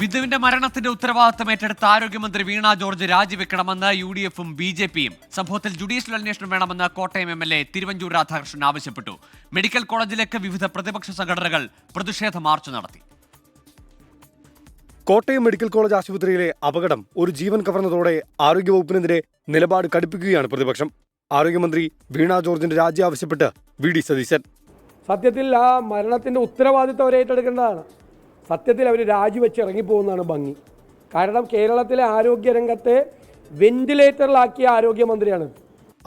ബിന്ദുവിന്റെ മരണത്തിന്റെ ഉത്തരവാദിത്തം ഏറ്റെടുത്ത ആരോഗ്യമന്ത്രി വീണ ജോർജ് രാജിവെക്കണമെന്ന് യു ഡി എഫും ബി ജെ പിയും സംഭവത്തിൽ ജുഡീഷ്യൽ അന്വേഷണം വേണമെന്ന് Kottayam M L A Thiruvanchoor Radhakrishnan ആവശ്യപ്പെട്ടു. മെഡിക്കൽ കോളേജിലേക്ക് വിവിധ പ്രതിപക്ഷ സംഘടനകൾ പ്രതിഷേധ മാർച്ച് നടത്തി. കോട്ടയം മെഡിക്കൽ കോളേജ് ആശുപത്രിയിലെ അപകടം ഒരു ജീവൻ കവർന്നതോടെ ആരോഗ്യവകുപ്പിനെതിരെ നിലപാട് കടുപ്പിക്കുകയാണ് പ്രതിപക്ഷം. ആരോഗ്യമന്ത്രി വീണ ജോർജിന്റെ രാജി ആവശ്യപ്പെട്ട് വി ഡി സതീശൻ. സത്യത്തിൽ ആ മരണത്തിന്റെ ഉത്തരവാദിത്തം അവർ ഏറ്റെടുക്കേണ്ടതാണ് സത്യത്തിൽ അവർ രാജിവെച്ച് ഇറങ്ങിപ്പോകുന്നതാണ് ഭംഗി. കാരണം കേരളത്തിലെ ആരോഗ്യരംഗത്തെ വെന്റിലേറ്ററിലാക്കിയ ആരോഗ്യമന്ത്രിയാണ്.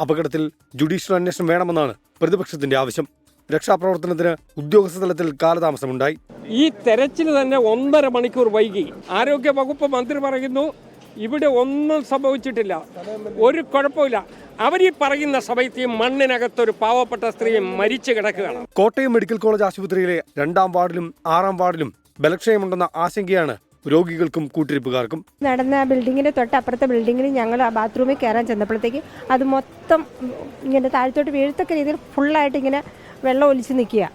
അപകടത്തിൽ ജുഡീഷ്യൽ അന്വേഷണം വേണമെന്നാണ് പ്രതിപക്ഷത്തിന്റെ ആവശ്യം. രക്ഷാപ്രവർത്തനത്തിന് ഉദ്യോഗസ്ഥ തലത്തിൽ കാലതാമസമുണ്ടായി. ഈ തെരച്ചിൽ തന്നെ ഒന്നര മണിക്കൂർ വൈകി. ആരോഗ്യ വകുപ്പ് മന്ത്രി പറയുന്നു ഇവിടെ ഒന്നും സംഭവിച്ചിട്ടില്ല. ഒരു കുഴപ്പമില്ല. അവർ ഈ പറയുന്ന സമയത്ത് ഈ മണ്ണിനകത്തൊരു പാവപ്പെട്ട സ്ത്രീ മരിച്ചു കിടക്കുകയാണ്. കോട്ടയം മെഡിക്കൽ കോളേജ് ആശുപത്രിയിലെ രണ്ടാം വാർഡിലും ആറാം വാർഡിലും ബലക്ഷയമുണ്ടെന്ന ആശങ്കയാണ് രോഗികൾക്കും കൂട്ടിരിപ്പുകാർക്കും. നടന്ന ബിൽഡിങ്ങിന്റെ തൊട്ടപ്പുറത്തെ ബിൽഡിങ്ങിൽ ഞങ്ങൾ ആ ബാത്റൂമിൽ കയറാൻ ചെന്നപ്പോഴത്തേക്ക് അത് മൊത്തം ഇങ്ങനെ താഴത്തോട്ട് വീഴത്തക്ക രീതിയിൽ ഫുള്ളായിട്ട് ഇങ്ങനെ വെള്ളം ഒലിച്ച് നിൽക്കുക.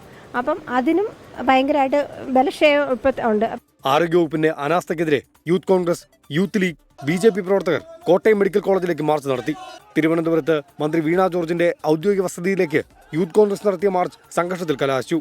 അപ്പം അതിനും ഭയങ്കരമായിട്ട് ബലക്ഷയം ഇപ്പം ഉണ്ട്. ആരോഗ്യവകുപ്പിന്റെ അനാസ്ഥക്കെതിരെ youth Congress youth League B J P പ്രവർത്തകർ കോട്ടയം മെഡിക്കൽ കോളേജിലേക്ക് മാർച്ച് നടത്തി. തിരുവനന്തപുരത്ത് മന്ത്രി വീണ ജോർജിന്റെ ഔദ്യോഗിക വസതിയിലേക്ക് യൂത്ത് കോൺഗ്രസ് നടത്തിയ മാർച്ച് സംഘർഷത്തിൽ കലാശിച്ചു.